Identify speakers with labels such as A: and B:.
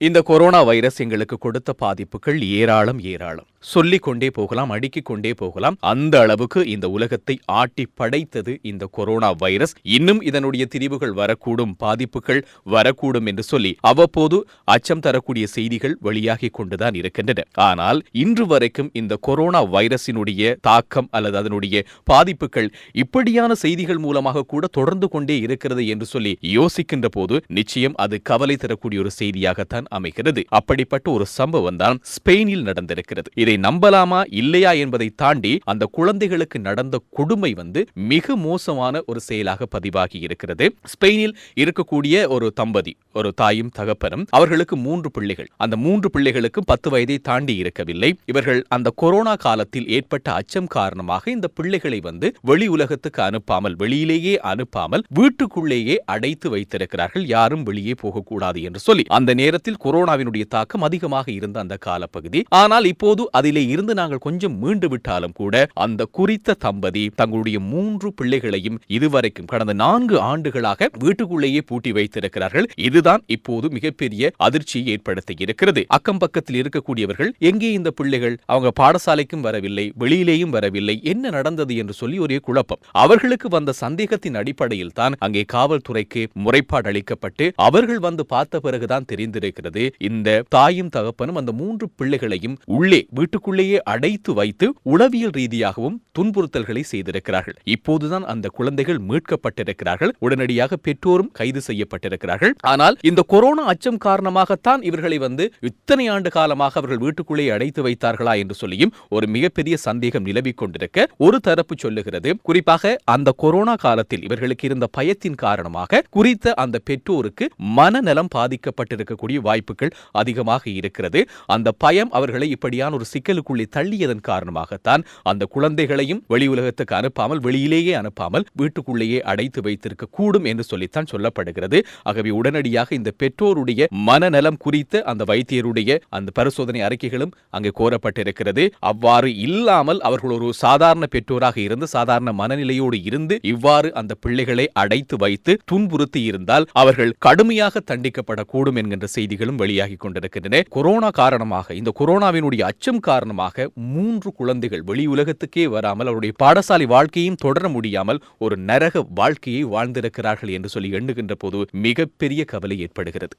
A: இந்த corona virus எங்களுக்கு கொடுத்த பாதிப்புகள் ஏராளம் ஏராளம். சொல்லிக் கொண்டே போகலாம் அடுக்கிக் கொண்டே போகலாம். அந்த அளவுக்கு இந்த உலகத்தை ஆட்டி படைத்தது இந்த கொரோனா வைரஸ். இன்னும் இதனுடைய திரிவுகள் வரக்கூடும் பாதிப்புகள் வரக்கூடும் என்று சொல்லி அவ்வப்போது அச்சம் தரக்கூடிய செய்திகள் வெளியாகிக் கொண்டுதான் இருக்கின்றன. ஆனால் இன்று வரைக்கும் இந்த கொரோனா வைரஸினுடைய தாக்கம் அல்லது அதனுடைய பாதிப்புகள் இப்படியான செய்திகள் மூலமாக கூட தொடர்ந்து கொண்டே இருக்கிறது என்று சொல்லி யோசிக்கின்ற போது நிச்சயம் அது கவலை தரக்கூடிய ஒரு செய்தியாகத்தான் அமைகிறது. அப்படிப்பட்ட ஒரு சம்பவம் தான் ஸ்பெயினில் நடந்திருக்கிறது. இதை நம்பலாமா? இல்லையா? என்பதை தாண்டி அந்த குழந்தைகளுக்கு நடந்த கொடுமை வந்து மிக மோசமான ஒரு செயலாக பதிவாகி இருக்கிறது. ஸ்பெயினில் இருக்கக்கூடிய ஒரு தம்பதி ஒரு தாயும் தகப்பனும் அவர்களுக்கு மூன்று பிள்ளைகள். அந்த மூன்று பிள்ளைகளுக்கும் பத்து வயதை தாண்டி இருக்கவில்லை. இவர்கள் அந்த கொரோனா காலத்தில் ஏற்பட்ட அச்சம் காரணமாக இந்த பிள்ளைகளை வந்து வெளி உலகத்துக்கு அனுப்பாமல் வெளியிலேயே அனுப்பாமல் வீட்டுக்குள்ளேயே அடைத்து வைத்திருக்கிறார்கள். யாரும் வெளியே போகக்கூடாது என்று சொல்லி அந்த நேரத்தில் கொரோனாவினுடைய தாக்கம் அதிகமாக இருந்த அந்த காலப்பகுதி. ஆனால் இப்போது அதிலே இருந்து நாங்கள் கொஞ்சம் மீண்டு விட்டாலும் கூட அந்த குறித்த தம்பதி தங்களுடைய மூன்று பிள்ளைகளையும் இதுவரைக்கும் கடந்த நான்கு ஆண்டுகளாக வீட்டுக்குள்ளேயே பூட்டி வைத்திருக்கிறார்கள். இதுதான் இப்போது மிகப்பெரிய அதிர்ச்சியை ஏற்படுத்தி இருக்கிறது. அக்கம் பக்கத்தில் இருக்கக்கூடியவர்கள் எங்கே இந்த பிள்ளைகள்? அவங்க பாடசாலைக்கும் வரவில்லை வெளியிலேயும் வரவில்லை என்ன நடந்தது? என்று சொல்லி ஒரே குழப்பம். அவர்களுக்கு வந்த சந்தேகத்தின் அடிப்படையில் தான் அங்கே காவல்துறைக்கு முறைப்பாடு அளிக்கப்பட்டு அவர்கள் வந்து பார்த்த பிறகுதான் தெரிந்திருக்கிறது. இந்த தாயும் தகப்பனும் அந்த மூன்று பிள்ளைகளையும் உள்ளே வீட்டுக்குள்ளேயே அடைத்து வைத்து உளவியல் ரீதியாகவும் துன்புறுத்தல்களை செய்திருக்கிறார்கள். இப்போதுதான் அந்த குழந்தைகள் மீட்கப்பட்டிருக்கிறார்கள். உடனடியாக பெற்றோரும் கைது செய்யப்பட்டிருக்கிறார்கள். ஆனால் இந்த கொரோனா அச்சம் காரணமாகத்தான் இவர்களை வந்து இத்தனை ஆண்டு காலமாக அவர்கள் வீட்டுக்குள்ளேயே அடைத்து வைத்தார்களா என்று சொல்லியும் ஒரு மிகப்பெரிய சந்தேகம் நிலவிக் கொண்டிருக்க ஒரு தரப்பு சொல்லுகிறது. குறிப்பாக அந்த கொரோனா காலத்தில் இவர்களுக்கு இருந்த பயத்தின் காரணமாக குறித்த அந்த பெற்றோருக்கு மனநலம் பாதிக்கப்பட்டிருக்கக்கூடிய வாய்ப்பு வாய்ப்புகள் அதிகமாக இருக்கிறது. அந்த பயம் அவர்களை இப்படியான ஒரு சிக்கலுக்குள்ளே தள்ளியதன் காரணமாகத்தான் அந்த குழந்தைகளையும் வெளி உலகத்துக்கு அனுப்பாமல் வெளியிலேயே அனுப்பாமல் வீட்டுக்குள்ளேயே அடைத்து வைத்திருக்க கூடும் என்று சொல்லித்தான் சொல்லப்படுகிறது. ஆகவே உடனடியாக இந்த பெற்றோருடைய மனநலம் குறித்த அந்த வைத்தியருடைய அந்த பரிசோதனை அறிக்கைகளும் அங்கு கோரப்பட்டிருக்கிறது. அவ்வாறு இல்லாமல் அவர்கள் ஒரு சாதாரண பெற்றோராக இருந்து சாதாரண மனநிலையோடு இருந்து இவ்வாறு அந்த பிள்ளைகளை அடைத்து வைத்து துன்புறுத்தி இருந்தால் அவர்கள் கடுமையாக தண்டிக்கப்படக்கூடும் என்கின்ற செய்திகளும் வெளியாகி கொண்டிருக்கின்றன. கொரோனா காரணமாக இந்த கொரோனாவினுடைய அச்சம் காரணமாக மூன்று குழந்தைகள் வெளி உலகத்துக்கே வராமல் அவருடைய பாடசாலை வாழ்க்கையும் தொடர முடியாமல் ஒரு நரக வாழ்க்கையை வாழ்ந்திருக்கிறார்கள் என்று சொல்லி எண்ணுகின்ற போது மிகப்பெரிய கவலை ஏற்படுகிறது.